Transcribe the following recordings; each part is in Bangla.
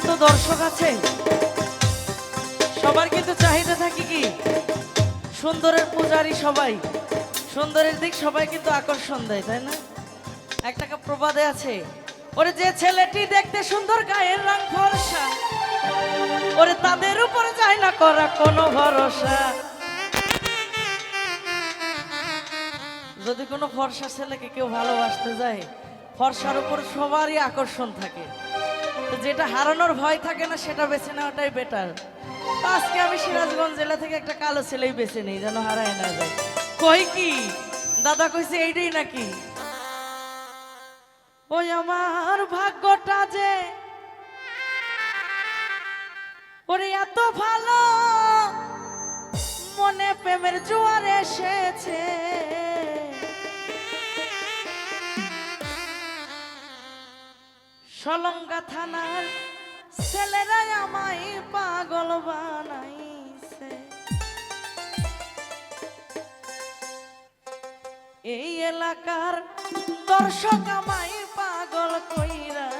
এত দর্শক আছে? সবার কিন্তু চাহিদা থাকে কি? সুন্দরের পূজারি সবাই। সুন্দরের দিক সবাই কিন্তু আকর্ষণ দেয়, তাই না? একটা প্রবাদে আছে। ওরে যে ছেলেটি দেখতে সুন্দর গায়ের রং ভরসা ওরে তাদের উপরে যায় না করা কোনো ভরসা। যদি কোনো ফর্সা ছেলেকে কেউ ভালোবাসতে যায়, ফর্সার উপর সবারই আকর্ষণ থাকে। যেটা হারানোর ভয় থাকে না, সেটা বেছে নেওয়াটাই বেটার আজকে আমি সিরাজগঞ্জ জেলা থেকে একটা কালো ছেলেই বেছে নেই, যেন হারায় না যায়। কই কি? দাদা কইছে এইটাই নাকি? ওই আমার ভাগ্যটা যে, ওরে এত ভালো, মনে প্রেমের জোয়ার এসেছে। সলঙ্গা থানার ছেলেরা আমায় পাগল বানাইছে। এই এলাকার দর্শক আমায় পাগল কইরাছে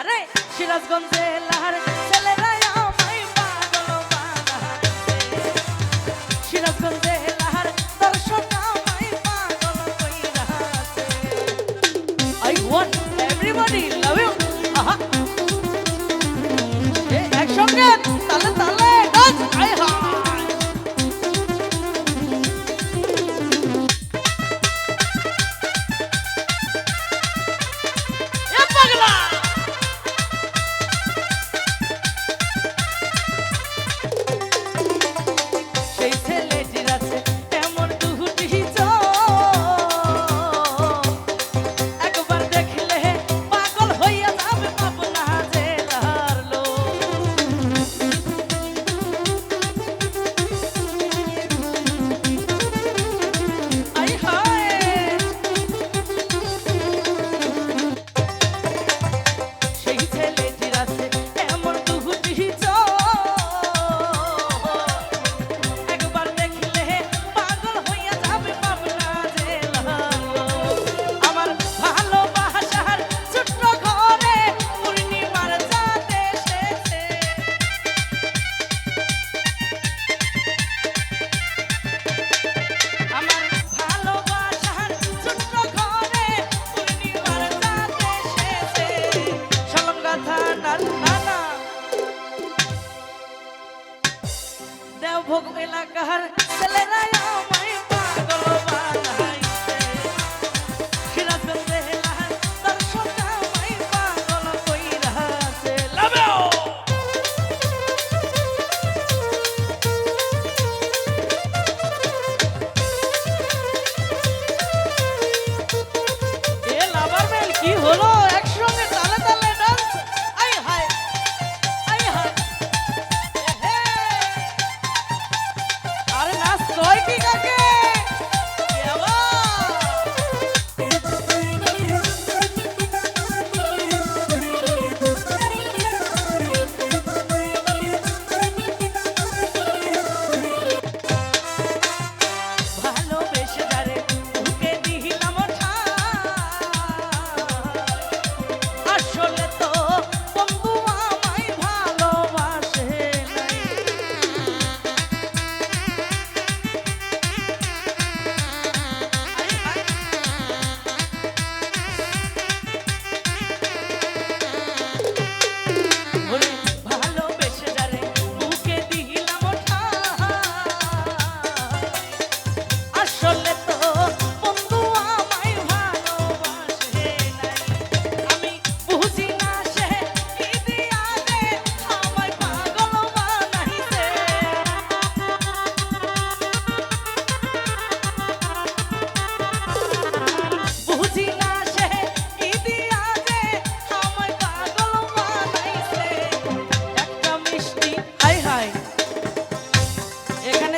আরে সিরাজগঞ্জ জেলার ছেলেরা আমায় পাগল বানাইছে। সিরাজগঞ্জ জেলার দর্শক আমায় পাগল কইরাছে। I want everybody love you আহা। মেল কি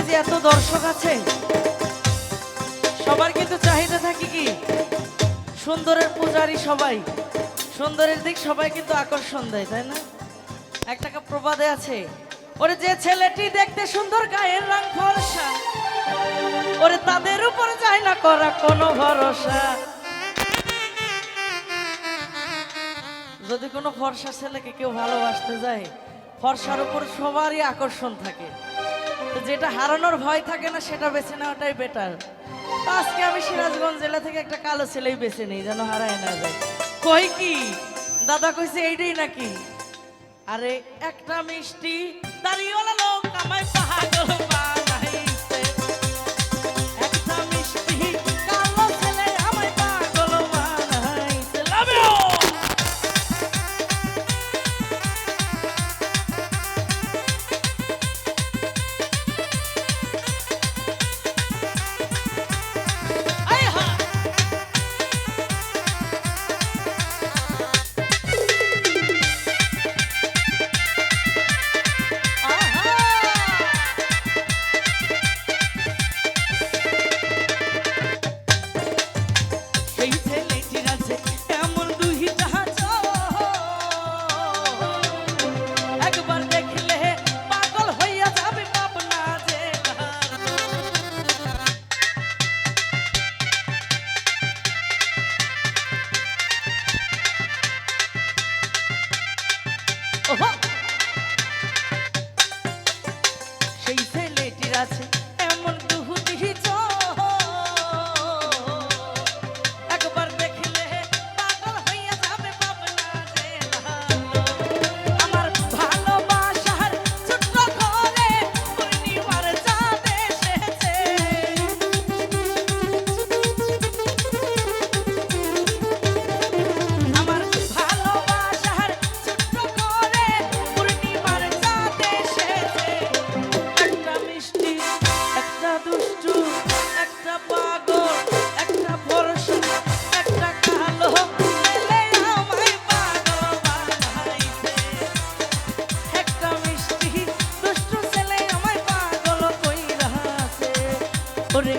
দর্শক আছে, সবার কিন্তু চাহিদা থাকে কি? সুন্দরের পূজারি সবাই, সুন্দরের দিক সবাই কিন্তু আকর্ষণ দেয়, তাই না? এক টাকা প্রবাদে আছে, ওরে যে ছেলেটি দেখতে সুন্দর গায়ের রং ভরসা ওরে তাদের উপরে যায় না করা কোনো ভরসা। যদি কোনো ফর্সা ছেলেকে কেউ ভালোবাসতে যায়, ফর্সার উপর সবারই আকর্ষণ থাকে। যেটা হারানোর ভয় থাকে না, সেটা বেছে নেওয়াটাই বেটার আজকে আমি সিরাজগঞ্জ জেলা থেকে একটা কালো ছেলেই বেছে নেই, যেন হারায় না যায়। কই কি? দাদা কইছে এইটাই নাকি? আরে, একটা মিষ্টি দাঁড়িয়ে লোক আমায় পাগল 我操 ওরে